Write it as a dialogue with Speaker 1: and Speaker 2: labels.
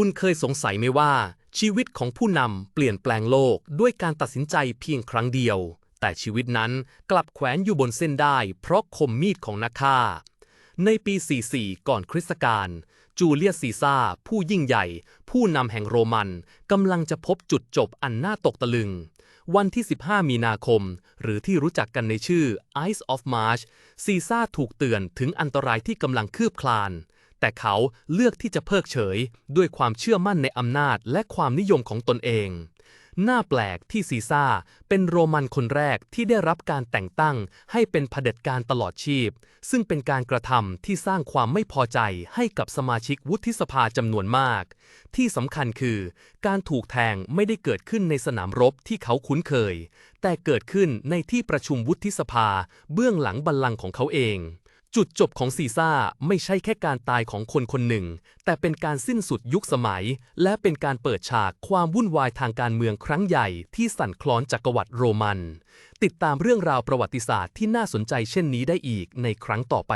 Speaker 1: คุณเคยสงสัยไหมว่า ชีวิตของผู้นำเปลี่ยนแปลงโลกด้วยการตัดสินใจเพียงครั้งเดียว แต่ชีวิตนั้นกลับแขวนอยู่บนเส้นได้ เพราะคมมีดของนักฆ่า ในปี 44 ก่อนคริสต์กาลจูเลียสซีซ่า ผู้ยิ่งใหญ่ ผู้นำแห่งโรมันกำลังจะพบจุดจบอันน่าตกตะลึง วันที่ 15 มีนาคม หรือที่รู้จักกันในชื่อ Ice of March ซีซ่าถูกเตือนถึงอันตรายที่กำลังคืบคลาน แต่เขาเลือกที่จะเพิกเฉย ด้วยความเชื่อมั่นในอำนาจและความนิยมของตนเอง น่าแปลกที่ซีซ่าเป็นโรมันคนแรกที่ได้รับการแต่งตั้งให้เป็นเผด็จการตลอดชีพ ซึ่งเป็นการกระทำที่สร้างความไม่พอใจให้กับสมาชิกวุฒิสภาจำนวนมาก ที่สำคัญคือ การถูกแทงไม่ได้เกิดขึ้นในสนามรบที่เขาคุ้นเคย แต่เกิดขึ้นในที่ประชุมวุฒิสภาเบื้องหลังบัลลังก์ของเขาเอง จุดจบของซีซ่าไม่ใช่แค่การตายของคนคนหนึ่ง แต่เป็นการสิ้นสุดยุคสมัย และเป็นการเปิดฉากความวุ่นวายทางการเมืองครั้งใหญ่ที่สั่นคลอนจักรวรรดิโรมัน ติดตามเรื่องราวประวัติศาสตร์ที่น่าสนใจเช่นนี้ได้อีกในครั้งต่อไป